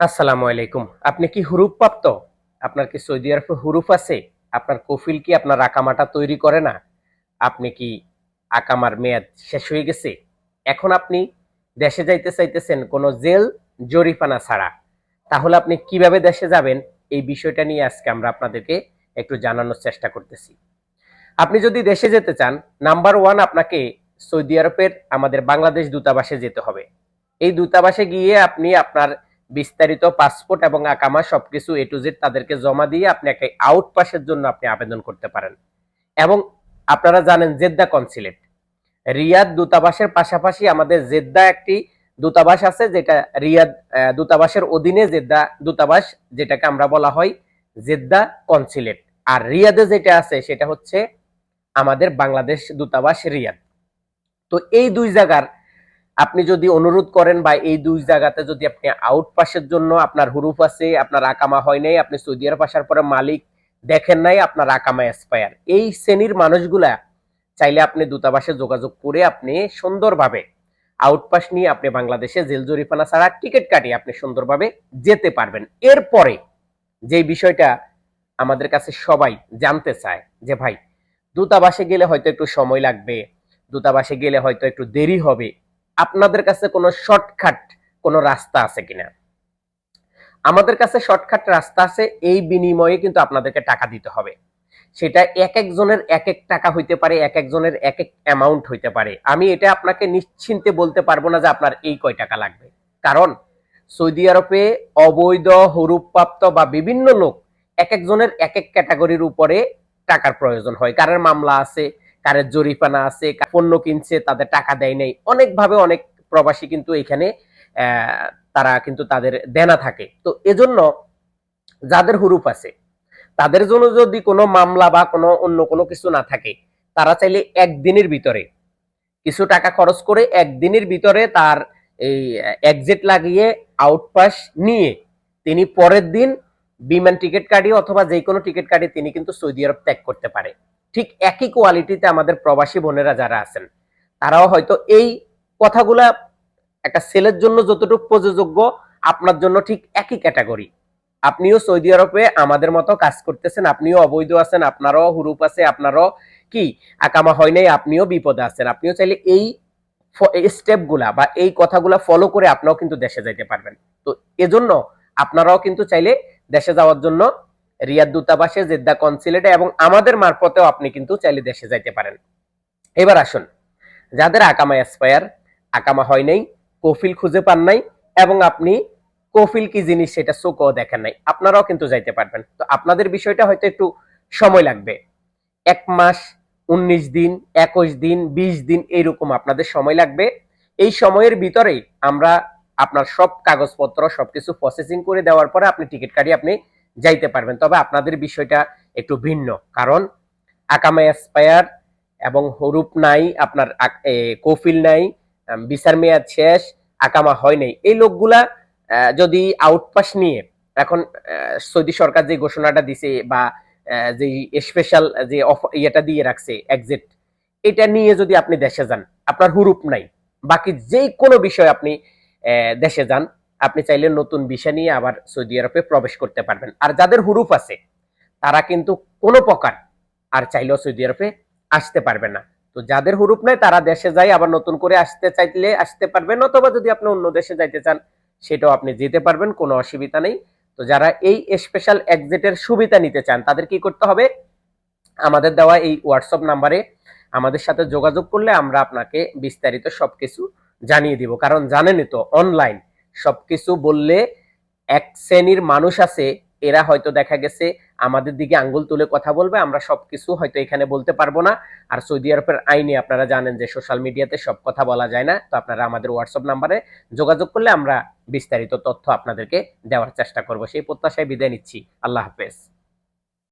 আসসালামু আলাইকুম। আপনি কি হুরুপ প্রাপ্ত? আপনার কি সৌদি আরবে হুরুফ আছে? আপনার কফিল কি আপনার আকামাটা তৈরি করে না? আপনি কি আকামার মেয়াদ শেষ হয়ে গেছে? এখন আপনি দেশে যাইতে চাইতেছেন, কোনো জেল জরিপানা ছাড়া। তাহলে আপনি কীভাবে দেশে যাবেন? এই বিষয়টা নিয়ে আজকে আমরা আপনাদেরকে একটু জানানোর চেষ্টা করতেছি। আপনি যদি দেশে যেতে চান, নাম্বার ওয়ান আপনাকে সৌদি আরবের আমাদের বাংলাদেশ দূতাবাসে যেতে হবে। এই দূতাবাসে গিয়ে আপনি আপনার বিস্তারিত পাসপোর্ট এবং আকামা সবকিছু এ টু জেড তাদেরকে জমা দিয়ে আপনি একটা আউট পাসের জন্য আপনি আবেদন করতে পারেন। এবং আপনারা জানেন জেদ্দা কনসিলেট রিয়াদ দূতাবাসের পাশাপাশি আমাদের জেদ্দা একটি দূতাবাস আছে যেটা রিয়াদ দূতাবাসের অধীনে জেদ্দা দূতাবাস যেটাকে আমরা বলা হয় জেদ্দা কনসিলেট আর রিয়াদে যেটা আছে সেটা হচ্ছে আমাদের বাংলাদেশ দূতাবাস রিয়াদ। তো এই দুই জায়গার আপনি যদি অনুরোধ করেন বা এই দুই জায়গাতে যদি আপনি আউট পাসের জন্য আপনার হুরুফ আছে, আপনার আকামা হয় নাই, আপনি সৌদি আরব আসার পরে মালিক দেখেন নাই, আপনার আকামা এক্সপায়ার এই শ্রেণির মানুষগুলা চাইলে আপনি দূতাবাসে যোগাযোগ করে আপনি সুন্দরভাবে আউটপাস নিয়ে আপনি বাংলাদেশে জেল জরিফানা ছাড়া টিকিট কাটিয়ে আপনি সুন্দরভাবে যেতে পারবেন। এরপরে যে বিষয়টা আমাদের কাছে সবাই জানতে চায় যে ভাই, দূতাবাসে গেলে হয়তো একটু সময় লাগবে, দূতাবাসে গেলে হয়তো একটু দেরি হবে আপনাদের কাছে কোনো শর্টকাট কোনো রাস্তা আছে কিনা? আমাদের কাছে শর্টকাট রাস্তা আছে, এই বিনিময়ে কিন্তু আপনাদেরকে টাকা দিতে হবে। সেটা এক একজনের এক এক টাকা হইতে পারে, এক একজনের এক এক অ্যামাউন্ট হইতে পারে। আমি এটা আপনাকে নিশ্চিন্তে বলতে পারব না যে আপনার এই কয় টাকা লাগবে। কারণ সৌদি আরবে অবৈধ, হরুপ্রাপ্ত বা বিভিন্ন লোক এক একজনের এক এক ক্যাটাগরির উপরে টাকার প্রয়োজন হয়। কারের মামলা আছে কারের জরিপানা আছে পণ্য কিনছে, তাদের টাকা দেয় নাই। অনেকভাবে অনেক প্রবাসী কিন্তু এখানে তারা কিন্তু তাদের দেনা থাকে। তো এজন্য যাদের হুরুপ আছে, তাদের জন্য যদি কোনো মামলা বা কোনো অন্য কোনো কিছু না থাকে, তারা চাইলে একদিনের ভিতরে কিছু টাকা খরচ করে একদিনের ভিতরে তার এই এক্সিট লাগিয়ে আউটপাস নিয়ে তিনি পরের দিন বিমান টিকিট কাটিয়ে অথবা যে কোনো টিকিট কাটিয়ে তিনি কিন্তু সৌদি আরব ত্যাগ করতে পারে। ঠিক একই কোয়ালিটিতে আমাদের প্রবাসী বোনেরা যারা আছেন, তারাও হয়তো এই কথাগুলা একটা সেলের জন্য যতটুকু প্রযোজ্য আপনার জন্য ঠিক একই ক্যাটাগরি আপনিও সৌদি আরবে আমাদের মতো কাজ করতেছেন, আপনিও অবৈধ আছেন, আপনারও হুরুপ আছে, আপনারও কি আকামা হয় নাই, আপনিও বিপদে আছেন। আপনিও চাইলে এই স্টেপগুলা বা এই কথাগুলা ফলো করে আপনিও কিন্তু দেশে যাইতে পারবেন। তো এজন্য আপনারাও কিন্তু চাইলে দেশে যাওয়ার জন্য রিয়াদ দূতাবাসে, জেদ্দা কনসুলেটে এবং আমাদের মারফতেও আপনি কিন্তু চাইলে দেশে যাইতে পারেন। এবার আসুন, যাদের আকামা এক্সপায়ার, আকামা হয় নাই, কফিল খুঁজে পান নাই এবং আপনি কফিল কি জিনিস সেটা চোখও দেখেন নাই, আপনারাও কিন্তু যাইতে পারবেন। তো আপনাদের বিষয়টা হয়তো একটু সময় লাগবে। এক মাস, উনিশ দিন, একুশ দিন, বিশ দিন এইরকম আপনাদের সময় লাগবে। এই সময়ের ভিতরে আমরা আপনার সব কাগজপত্র, সবকিছু প্রসেসিং করে দেওয়ার পরে আপনি টিকিট কাটিয়ে আপনি যাইতে পারবেন। তবে আপনাদের বিষয়টা একটু ভিন্ন। কারণ আকামা এক্সপায়ার এবং হরুপ নাই, আপনার কফিল নাই বিচার মেয়াদ শেষ, আকামা হয় নাই। এই লোকগুলা যদি আউটপাস নিয়ে এখন সৌদি সরকার যে ঘোষণাটা দিছে বা যে স্পেশাল যে ইয়েটা দিয়ে রাখছে এক্সিট এটা নিয়ে যদি আপনি দেশে যান, আপনার হুরুপ নাই। বাকি যে কোনো বিষয় আপনি দেশে যান আপনি চাইলে নতুন বিষয় নিয়ে আবার সৌদি আরবে প্রবেশ করতে পারবেন। আর যাদের হুরুপ আছে, তারা কিন্তু কোনো প্রকার আর চাইলেও সৌদি আরবে আসতে পারবে না। তো যাদের হুরুপ নাই, তারা দেশে যায় আবার নতুন করে আসতে চাইলে আসতে পারবেন, অথবা যদি আপনি অন্য দেশে যাইতে চান, সেটাও আপনি যেতে পারবেন, কোনো অসুবিধা নেই। তো যারা এই স্পেশাল এক্সিটের সুবিধা নিতে চান, তাদের কি করতে হবে? আমাদের দেওয়া এই হোয়াটসঅ্যাপ নাম্বারে আমাদের সাথে যোগাযোগ করলে আমরা আপনাকে বিস্তারিত সবকিছু জানিয়ে দিব। কারণ জানেনই তো অনলাইন সবকিছু বললে এক শ্রেণির মানুষ আছে, এরা হয়তো দেখা গেছে আমাদের দিকে আঙ্গুল তুলে কথা বলবে, আমরা সবকিছু হয়তো এখানে বলতে পারব না। আর সৌদি আরবের আইনে আপনারা জানেন যে সোশ্যাল মিডিয়াতে সব কথা বলা যায় না, তো আপনারা আমাদের হোয়াটসঅ্যাপ নাম্বারে যোগাযোগ করলে আমরা বিস্তারিত তথ্য আপনাদেরকে দেওয়ার চেষ্টা করব। সেই প্রত্যাশায় বিদায় নিচ্ছি। আল্লাহ হাফেজ।